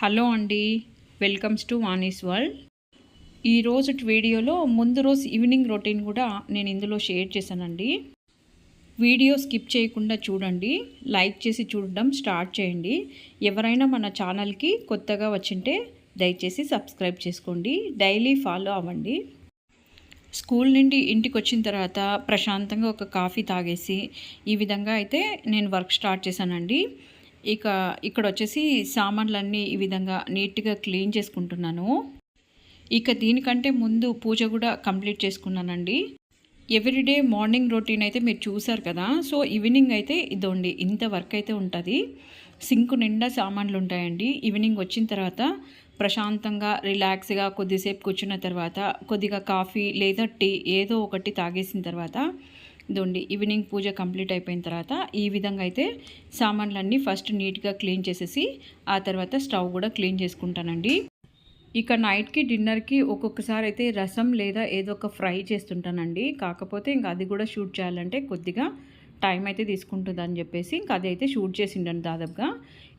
Hello అండి welcomes to Vani's world. ఈరోజు వీడియోలో ముందు రోజు ఈవినింగ్ రొటీన్ కూడా నేను ఇందులో షేర్ చేశానండి. వీడియో స్కిప్ చేయకుండా చూడండి లైక్ చేసి చూడడం స్టార్ట్ చేయండి. ఎవరైనా మన ఛానల్కి కొత్తగా వచ్చింటే దయచేసి సబ్స్క్రైబ్ చేసుకోండి డైలీ ఫాలో అవ్వండి. స్కూల్ నుండి ఇంటికి వచ్చిన తర్వాత ప్రశాంతంగా ఒక కాఫీ తాగేసి ఈ విధంగా అయితే నేను వర్క్ స్టార్ట్ చేశానండి. ఇక ఇక్కడ వచ్చేసి సామాన్లన్నీ ఈ విధంగా నీట్గా క్లీన్ చేసుకుంటున్నాను. ఇక దీనికంటే ముందు పూజ కూడా కంప్లీట్ చేసుకున్నానండి. ఎవ్రీడే మార్నింగ్ రొటీన్ అయితే మీరు చూసారు కదా సో ఈవినింగ్ అయితే ఇదోండి ఇంత వర్క్ అయితే ఉంటుంది. సింక్ నిండా సామాన్లు ఉంటాయండి. ఈవినింగ్ వచ్చిన తర్వాత ప్రశాంతంగా రిలాక్స్గా కొద్దిసేపు కూర్చున్న తర్వాత కొద్దిగా కాఫీ లేదా టీ ఏదో ఒకటి తాగేసిన తర్వాత ఇదండి ఈవినింగ్ పూజ కంప్లీట్ అయిపోయిన తర్వాత ఈ విధంగా అయితే సామాన్లన్నీ ఫస్ట్ నీట్గా క్లీన్ చేసేసి ఆ తర్వాత స్టవ్ కూడా క్లీన్ చేసుకుంటానండి. ఇక నైట్కి డిన్నర్కి ఒక్కొక్కసారి అయితే రసం లేదా ఏదో ఒక ఫ్రై చేస్తుంటానండి. కాకపోతే ఇంకా అది కూడా షూట్ చేయాలంటే కొద్దిగా టైం అయితే తీసుకుంటుంది అని చెప్పేసి ఇంకా అది అయితే షూట్ చేసిండను దాదాపుగా.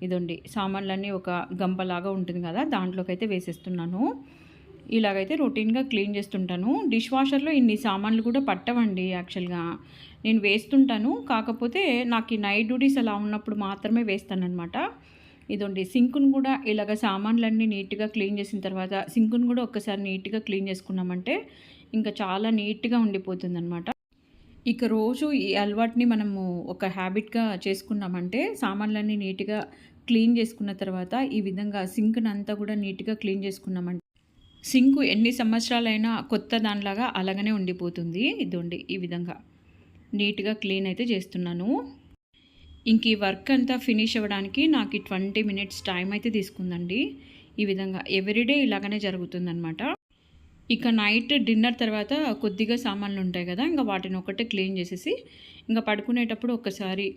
ఇదండి సామాన్లన్నీ ఒక గంపలాగా ఉంటుంది కదా దాంట్లోకి అయితే వేసేస్తున్నాను. ఇలాగైతే రొటీన్గా క్లీన్ చేస్తుంటాను. డిష్ వాషర్లో ఇన్ని సామాన్లు కూడా పట్టవండి యాక్చువల్గా. నేను వేస్తుంటాను. కాకపోతే నాకు ఈ నైట్ డ్యూటీస్ అలా ఉన్నప్పుడు మాత్రమే వేస్తానమాట ఇదండి సింక్ను కూడా ఇలాగ సామాన్లన్నీ నీట్గా క్లీన్ చేసిన తర్వాత సింక్ను కూడా ఒక్కసారి నీట్గా క్లీన్ చేసుకున్నామంటే ఇంకా చాలా నీట్గా ఉండిపోతుంది అనమాట ఇక రోజు ఈ అలవాటుని మనము ఒక హ్యాబిట్గా చేసుకున్నామంటే సామాన్లన్నీ నీట్గా క్లీన్ చేసుకున్న తర్వాత ఈ విధంగా సింక్ని అంతా కూడా నీట్గా క్లీన్ చేసుకున్నామంటే సింకు ఎన్ని సంవత్సరాలైనా కొత్త దానిలాగా అలాగనే ఉండిపోతుంది. ఇదండి ఈ విధంగా నీట్గా క్లీన్ అయితే చేస్తున్నాను. ఇంక ఈ వర్క్ అంతా ఫినిష్ అవ్వడానికి నాకు ట్వంటీ మినిట్స్ టైం అయితే తీసుకుందండి. ఈ విధంగా ఎవ్రీడే ఇలాగనే జరుగుతుందనమాట ఇక నైట్ డిన్నర్ తర్వాత కొద్దిగా సామాన్లు ఉంటాయి కదా ఇంకా వాటిని ఒకటే క్లీన్ చేసేసి ఇంకా పడుకునేటప్పుడు ఒకసారి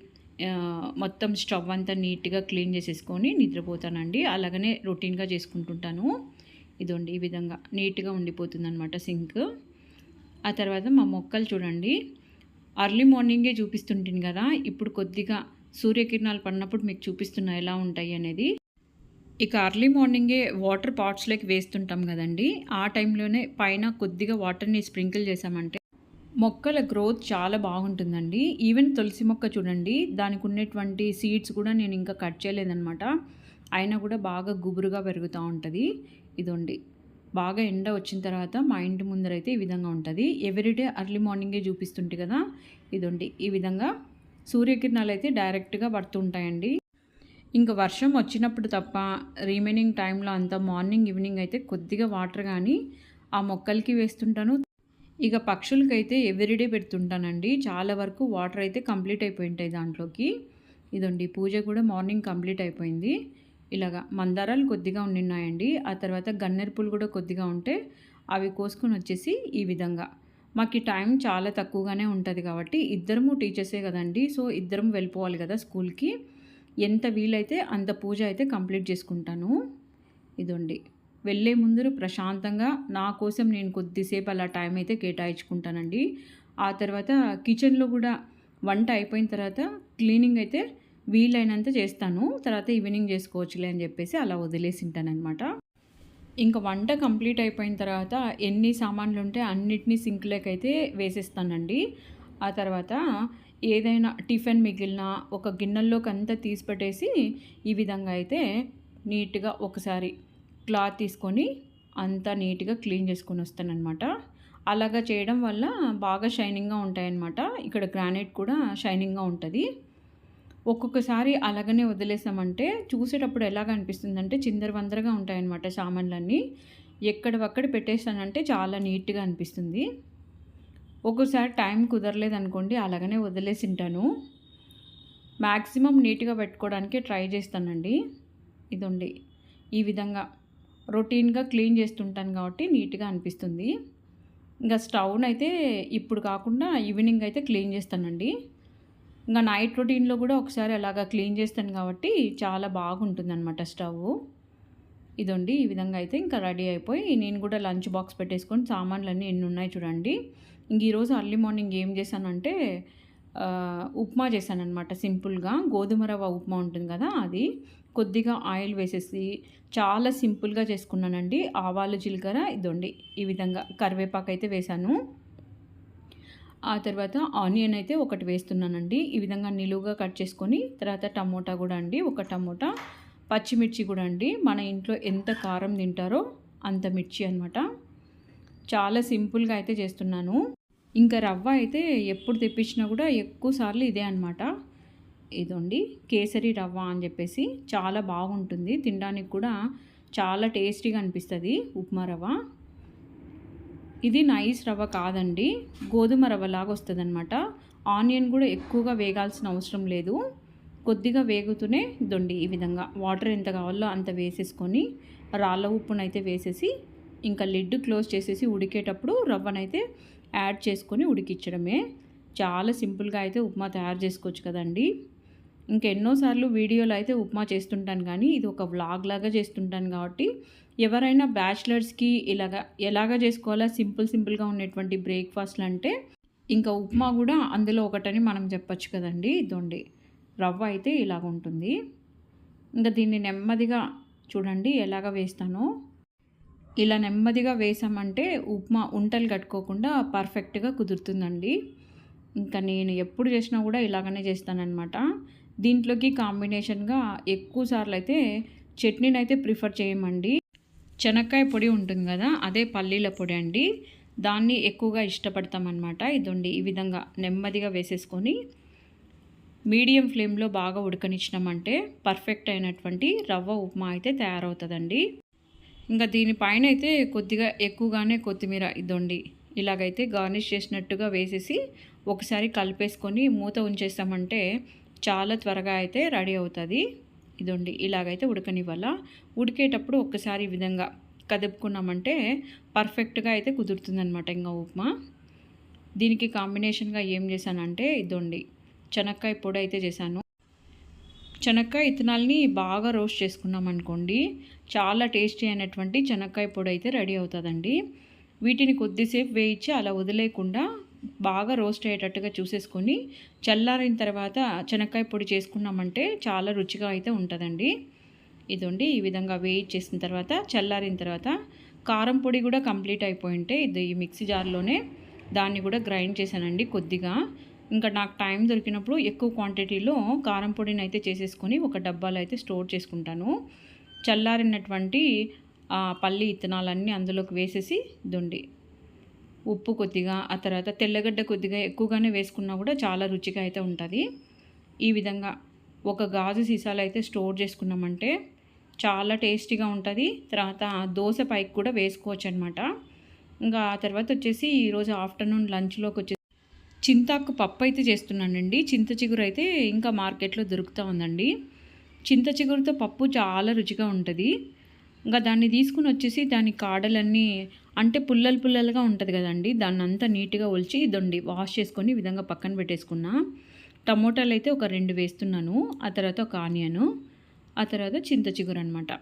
మొత్తం స్టవ్ అంతా నీట్గా క్లీన్ చేసేసుకొని నిద్రపోతానండి. అలాగనే రొటీన్గా చేసుకుంటుంటాను. ఇదండి ఈ విధంగా నీట్గా ఉండిపోతుంది అనమాట సింక్. ఆ తర్వాత మా మొక్కలు చూడండి. అర్లీ మార్నింగే చూపిస్తుంటుంది కదా ఇప్పుడు కొద్దిగా సూర్యకిరణాలు పడినప్పుడు మీకు చూపిస్తున్నా ఎలా ఉంటాయి అనేది. ఇక అర్లీ మార్నింగే వాటర్ పాట్స్లోకి వేస్తుంటాం కదండి ఆ టైంలోనే పైన కొద్దిగా వాటర్ని స్ప్రింకిల్ చేసామంటే మొక్కల గ్రోత్ చాలా బాగుంటుందండి. ఈవెన్ తులసి మొక్క చూడండి దానికి ఉన్నటువంటి సీడ్స్ కూడా నేను ఇంకా కట్ చేయలేదనమాట అయినా కూడా బాగా గుబురుగా పెరుగుతూ ఉంటుంది. ఇదండి. బాగా ఎండ వచ్చిన తర్వాత మా ఇంటి ముందరైతే ఈ విధంగా ఉంటుంది. ఎవ్రీడే అర్లీ మార్నింగే చూపిస్తుంటే కదా ఇదండి. ఈ విధంగా సూర్యకిరణాలు అయితే డైరెక్ట్గా పడుతుంటాయండి. ఇంకా వర్షం వచ్చినప్పుడు తప్ప రిమైనింగ్ టైంలో అంతా మార్నింగ్ ఈవినింగ్ అయితే కొద్దిగా వాటర్ కానీ ఆ మొక్కలకి వేస్తుంటాను. ఇక పక్షులకైతే ఎవ్రీడే పెడుతుంటానండి. చాలా వరకు వాటర్ అయితే కంప్లీట్ అయిపోయి ఉంటాయి దాంట్లోకి. ఇదండి పూజ కూడా మార్నింగ్ కంప్లీట్ అయిపోయింది. ఇలాగా మందారాలు కొద్దిగా ఉండిన్నాయండి. ఆ తర్వాత గన్నేరు పూలు కూడా కొద్దిగా ఉంటే అవి కోసుకొని వచ్చేసి ఈ విధంగా. మాకు ఈ టైం చాలా తక్కువగానే ఉంటుంది కాబట్టి ఇద్దరము టీచర్సే కదండి. సో ఇద్దరం వెళ్ళిపోవాలి కదా స్కూల్కి. ఎంత వీలైతే అంత పూజ అయితే కంప్లీట్ చేసుకుంటాను. ఇదండి. వెళ్ళే ముందు ప్రశాంతంగా నా కోసం నేను కొద్దిసేపు అలా టైం అయితే కేటాయించుకుంటానండి. ఆ తర్వాత కిచెన్లో కూడా వంట అయిపోయిన తర్వాత క్లీనింగ్ అయితే వీలైనంత చేస్తాను. తర్వాత ఈవినింగ్ చేసుకోవచ్చులే అని చెప్పేసి అలా వదిలేసి ఉంటానమాట ఇంకా వంట కంప్లీట్ అయిపోయిన తర్వాత ఎన్ని సామాన్లు ఉంటే అన్నిటినీ సింక్లోకైతే వేసేస్తానండి. ఆ తర్వాత ఏదైనా టిఫిన్ మిగిలిన ఒక గిన్నెల్లోకి అంతా తీసి పెట్టేసి ఈ విధంగా అయితే నీట్గా ఒకసారి క్లాత్ తీసుకొని అంతా నీట్గా క్లీన్ చేసుకొని వస్తానన్నమాట. అలాగా చేయడం వల్ల బాగా షైనింగ్గా ఉంటాయన్నమాట. ఇక్కడ గ్రానైట్ కూడా షైనింగ్గా ఉంటుంది. ఒక్కొక్కసారి అలాగనే వదిలేసామంటే చూసేటప్పుడు ఎలాగ అనిపిస్తుందంటే చిందరవందరగా ఉంటాయన్నమాట సామాన్లన్నీ. ఎక్కడవక్కడ పెట్టేసానంటే చాలా నీట్గా అనిపిస్తుంది. ఒక్కోసారి టైం కుదరలేదనుకోండి అలాగనే వదిలేసి ఉంటాను. మ్యాక్సిమం నీట్గా పెట్టుకోవడానికి ట్రై చేస్తానండి. ఇదండి. ఈ విధంగా రొటీన్గా క్లీన్ చేస్తుంటాను కాబట్టి నీట్గా అనిపిస్తుంది. ఇంకా స్టవ్ను అయితే ఇప్పుడు కాకుండా ఈవినింగ్ అయితే క్లీన్ చేస్తానండి. ఇంకా నైట్ రొటీన్లో కూడా ఒకసారి అలాగా క్లీన్ చేస్తాను కాబట్టి చాలా బాగుంటుంది అనమాట స్టవ్ ఇదండి ఈ విధంగా అయితే ఇంకా రెడీ అయిపోయి నేను కూడా లంచ్ బాక్స్ పెట్టేసుకొని సామాన్లన్నీ ఎన్ని ఉన్నాయి చూడండి. ఇంక ఈరోజు అర్లీ మార్నింగ్ ఏం చేశానంటే ఉప్మా చేశానమాట సింపుల్గా. గోధుమ రవ్వ ఉప్మా ఉంటుంది కదా అది. కొద్దిగా ఆయిల్ వేసేసి చాలా సింపుల్గా చేసుకున్నానండి. ఆవాలు జీలకర్ర ఇదండి. ఈ విధంగా కరివేపాకు అయితే వేశాను. ఆ తర్వాత ఆనియన్ అయితే ఒకటి వేస్తున్నానండి. ఈ విధంగా నిలువుగా కట్ చేసుకొని తర్వాత టమోటా కూడా అండి. ఒక టమోటా పచ్చిమిర్చి కూడా అండి. మన ఇంట్లో ఎంత కారం తింటారో అంత మిర్చి అనమాట చాలా సింపుల్గా అయితే చేస్తున్నాను. ఇంకా రవ్వ అయితే ఎప్పుడు తెప్పించినా కూడా ఎక్కువ సార్లు ఇదే అనమాట ఇదండి కేసరి రవ్వ అని చెప్పేసి చాలా బాగుంటుంది. తినడానికి కూడా చాలా టేస్టీగా అనిపిస్తుంది ఉప్మా రవ్వ. ఇది నైస్ రవ్వ కాదండి. గోధుమ రవ్వ లాగా వస్తుంది అనమాట ఆనియన్ కూడా ఎక్కువగా వేగాల్సిన అవసరం లేదు. కొద్దిగా వేగుతూనే దొండి ఈ విధంగా. వాటర్ ఎంత కావాలో అంత వేసేసుకొని రాళ్ళ ఉప్పునైతే వేసేసి ఇంకా లిడ్ క్లోజ్ చేసేసి ఉడికేటప్పుడు రవ్వనైతే యాడ్ చేసుకొని ఉడికించడమే. చాలా సింపుల్గా అయితే ఉప్మా తయారు చేసుకోవచ్చు కదండీ. ఇంకెన్నోసార్లు వీడియోలో అయితే ఉప్మా చేస్తుంటాను కానీ ఇది ఒక వ్లాగ్ లాగా చేస్తుంటాను కాబట్టి ఎవరైనా బ్యాచిలర్స్కి ఇలాగా ఎలాగ చేసుకోవాలా? సింపుల్ సింపుల్గా ఉన్నటువంటి బ్రేక్ఫాస్ట్లు అంటే ఇంకా ఉప్మా కూడా అందులో ఒకటని మనం చెప్పచ్చు కదండి. ఇదోండి. రవ్వ అయితే ఇలాగ ఉంటుంది. ఇంకా దీన్ని నెమ్మదిగా చూడండి ఎలాగ వేస్తానో. ఇలా నెమ్మదిగా వేసామంటే ఉప్మా ఉంటలు కట్టుకోకుండా పర్ఫెక్ట్గా కుదురుతుందండి. ఇంకా నేను ఎప్పుడు చేసినా కూడా ఇలాగనే చేస్తానన్నమాట. దీంట్లోకి కాంబినేషన్గా ఎక్కువ సార్లు అయితే చట్నీని అయితే ప్రిఫర్ చేయమండి. శనక్కాయ పొడి ఉంటుంది కదా అదే పల్లీల పొడి అండి. దాన్ని ఎక్కువగా ఇష్టపడతామన్నమాట. ఇదండి ఈ విధంగా నెమ్మదిగా వేసేసుకొని మీడియం ఫ్లేమ్లో బాగా ఉడకనిచ్చినామంటే పర్ఫెక్ట్ అయినటువంటి రవ్వ ఉప్మా అయితే తయారవుతుందండి. ఇంకా దీనిపైన అయితే కొద్దిగా ఎక్కువగానే కొత్తిమీర ఇదండి. ఇలాగైతే గార్నిష్ చేసినట్టుగా వేసేసి ఒకసారి కలిపేసుకొని మూత ఉంచేస్తామంటే చాలా త్వరగా అయితే రెడీ అవుతుంది. ఇదండి ఇలాగైతే ఉడకనివ్వాల? ఉడికేటప్పుడు ఒక్కసారి ఈ విధంగా కదుపుకున్నామంటే పర్ఫెక్ట్గా అయితే కుదురుతుందనమాట ఇంకా ఉప్మా. దీనికి కాంబినేషన్గా ఏం చేశానంటే ఇదండి చెనక్కాయ పొడి అయితే చేశాను. చెనక్కాయ ఇత్తనాల్ని బాగా రోస్ట్ చేసుకున్నాం అనుకోండి చాలా టేస్టీ అయినటువంటి చెనక్కాయ పొడి అయితే రెడీ అవుతుందండి. వీటిని కొద్దిసేపు వేయించి అలా వదిలేకుండా బాగా రోస్ట్ అయ్యేటట్టుగా చూసేసుకొని చల్లారిన తర్వాత శనక్కాయ పొడి చేసుకున్నామంటే చాలా రుచిగా అయితే ఉంటుందండి. ఇదండి ఈ విధంగా వేయించేసిన తర్వాత చల్లారిన తర్వాత కారం పొడి కూడా కంప్లీట్ అయిపోయింటే ఇది ఈ మిక్సీ జార్లోనే దాన్ని కూడా గ్రైండ్ చేశానండి కొద్దిగా. ఇంకా నాకు టైం దొరికినప్పుడు ఎక్కువ క్వాంటిటీలో కారం పొడిని అయితే చేసేసుకొని ఒక డబ్బాలో అయితే స్టోర్ చేసుకుంటాను. చల్లారినటువంటి పల్లి ఇత్తనాలన్నీ అందులోకి వేసేసి దుండి ఉప్పు కొద్దిగా ఆ తర్వాత తెల్లగడ్డ కొద్దిగా ఎక్కువగానే వేసుకున్నా కూడా చాలా రుచిగా అయితే ఉంటుంది. ఈ విధంగా ఒక గాజు సీసాలు అయితే స్టోర్ చేసుకున్నామంటే చాలా టేస్టీగా ఉంటుంది. తర్వాత దోశ పైకి కూడా వేసుకోవచ్చు అనమాట ఇంకా ఆ తర్వాత వచ్చేసి ఈరోజు ఆఫ్టర్నూన్ లంచ్లోకి వచ్చేసి చింతాకు పప్పు అయితే చేస్తున్నానండి. చింత చిగురు అయితే ఇంకా మార్కెట్లో దొరుకుతూ ఉందండి. చింత చిగురుతో పప్పు చాలా రుచిగా ఉంటుంది. ఇంకా దాన్ని తీసుకుని వచ్చేసి దాని కాడలన్నీ అంటే పుల్లలు పుల్లలుగా ఉంటుంది కదండి. దాన్ని అంతా నీట్గా ఒలిచి దొండి వాష్ చేసుకొని ఈ విధంగా పక్కన పెట్టేసుకున్నా. టమోటాలు అయితే ఒక రెండు వేస్తున్నాను. ఆ తర్వాత ఒక ఆనియను. ఆ తర్వాత చింత చిగురు అనమాట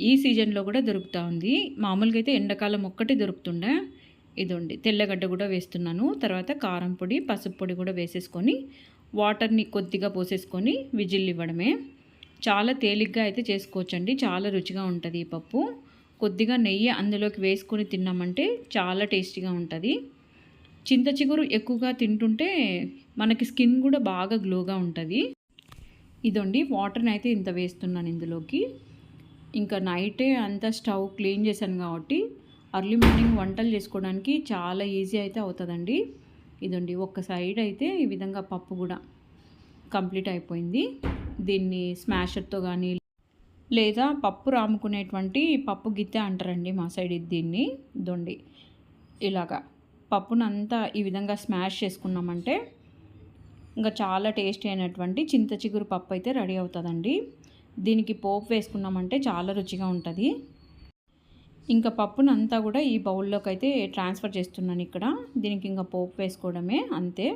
ఈ సీజన్లో కూడా దొరుకుతూ ఉంది. మామూలుగా అయితే ఎండాకాలం ఒక్కటి దొరుకుతుండే. ఇదండి తెల్లగడ్డ కూడా వేస్తున్నాను. తర్వాత కారం పొడి పసుపు పొడి కూడా వేసేసుకొని వాటర్ని కొద్దిగా పోసేసుకొని విజిల్ ఇవ్వడమే. చాలా తేలిగ్గా అయితే చేసుకోవచ్చండి. చాలా రుచిగా ఉంటుంది ఈ పప్పు. కొద్దిగా నెయ్యి అందులోకి వేసుకొని తిన్నామంటే చాలా టేస్టీగా ఉంటుంది. చింత చిగురు ఎక్కువగా తింటుంటే మనకి స్కిన్ కూడా బాగా గ్లోగా ఉంటుంది. ఇదండి వాటర్ని అయితే ఇంత వేస్తున్నాను ఇందులోకి. ఇంకా నైటే అంతా స్టవ్ క్లీన్ చేశాను కాబట్టి అర్లీ మార్నింగ్ వంటలు చేసుకోవడానికి చాలా ఈజీ అయితే అవుతుందండి. ఇదండి ఒక సైడ్ అయితే ఈ విధంగా పప్పు కూడా కంప్లీట్ అయిపోయింది. దీన్ని స్మాషర్తో కానీ లేదా పప్పు రాముకునేటువంటి పప్పు గిత్తె అంటారండి మా సైడ్ దీన్ని దొండి. ఇలాగా పప్పునంతా ఈ విధంగా స్మాష్ చేసుకున్నామంటే ఇంకా చాలా టేస్టీ అయినటువంటి చింత చిగురు పప్పు అయితే రెడీ అవుతుందండి. దీనికి పోపు వేసుకున్నామంటే చాలా రుచిగా ఉంటుంది. ఇంకా పప్పునంతా కూడా ఈ బౌల్లోకి అయితే ట్రాన్స్ఫర్ చేస్తున్నాను ఇక్కడ. దీనికి ఇంకా పోపు వేసుకోవడమే అంతే.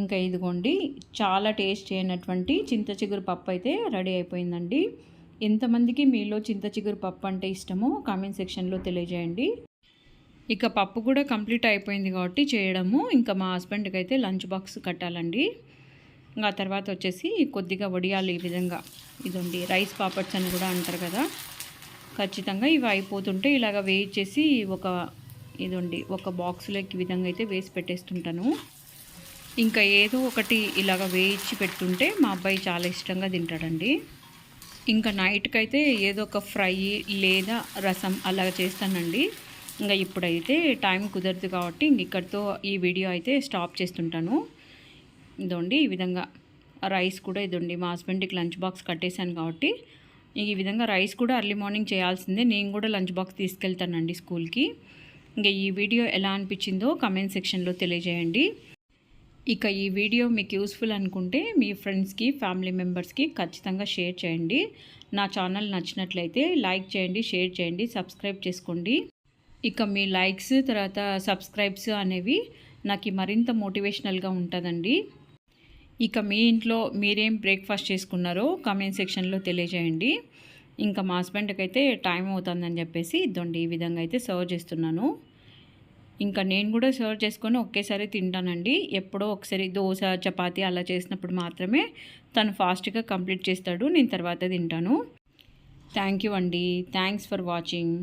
ఇంకా ఇదిగోండి చాలా టేస్ట్ అయినటువంటి చింత చిగురు పప్పు అయితే రెడీ అయిపోయిందండి. ఎంతమందికి మీలో చింత చిగురు పప్పు అంటే ఇష్టమో కామెంట్ సెక్షన్లో తెలియజేయండి. ఇక పప్పు కూడా కంప్లీట్ అయిపోయింది కాబట్టి చేయడము. ఇంకా మా హస్బెండ్కి అయితే లంచ్ బాక్స్ కట్టాలండి. ఇంకా తర్వాత వచ్చేసి కొద్దిగా వడియాలు ఈ విధంగా. ఇదండి రైస్ పాపడ్స్ అని కూడా అంటారు కదా. ఖచ్చితంగా ఇవి అయిపోతుంటే ఇలాగ వేయించేసి ఒక ఇదండి ఒక బాక్స్లోకి ఈ విధంగా అయితే వేసి పెట్టేస్తుంటాను. ఇంకా ఏదో ఒకటి ఇలాగ వేయించి పెట్టుంటే మా అబ్బాయి చాలా ఇష్టంగా తింటాడండి. ఇంకా నైట్కి అయితే ఏదో ఒక ఫ్రై లేదా రసం అలాగ చేస్తానండి. ఇంకా ఇప్పుడైతే టైం కుదరదు కాబట్టి ఇంక ఇక్కడితో ఈ వీడియో అయితే స్టాప్ చేస్తుంటాను. ఇదండి ఈ విధంగా రైస్ కూడా ఇదండి. మా హస్బెండ్కి లంచ్ బాక్స్ కట్టేశాను కాబట్టి ఈ విధంగా రైస్ కూడా అర్లీ మార్నింగ్ చేయాల్సిందే. నేను కూడా లంచ్ బాక్స్ తీసుకెళ్తానండి స్కూల్కి. ఇంకా ఈ వీడియో ఎలా అనిపించిందో కమెంట్ సెక్షన్లో తెలియజేయండి. ఇక ఈ వీడియో మీకు యూస్ఫుల్ అనుకుంటే మీ ఫ్రెండ్స్కి ఫ్యామిలీ మెంబర్స్కి ఖచ్చితంగా షేర్ చేయండి. నా ఛానల్ నచ్చినట్లయితే లైక్ చేయండి షేర్ చేయండి సబ్స్క్రైబ్ చేసుకోండి. ఇక మీ లైక్స్ తర్వాత సబ్స్క్రైబ్స్ అనేవి నాకు మరింత మోటివేషనల్గా ఉంటుందండి. ఇక మీ ఇంట్లో మీరేం బ్రేక్ఫాస్ట్ చేసుకున్నారో కామెంట్ సెక్షన్లో తెలియజేయండి. ఇంకా మా హస్బెండ్కి అయితే టైం అవుతుందని చెప్పేసి ఇద్దండి. ఈ విధంగా అయితే సర్వ్ చేస్తున్నాను. ఇంకా నేను కూడా సర్వ్ చేసుకొని ఒకేసారి తింటానండి. ఎప్పుడో ఒకసారి దోశ చపాతీ అలా చేసినప్పుడు మాత్రమే తను ఫాస్ట్గా కంప్లీట్ చేస్తాడు నేను తర్వాత తింటాను. థ్యాంక్ యూ అండి. Thanks for watching.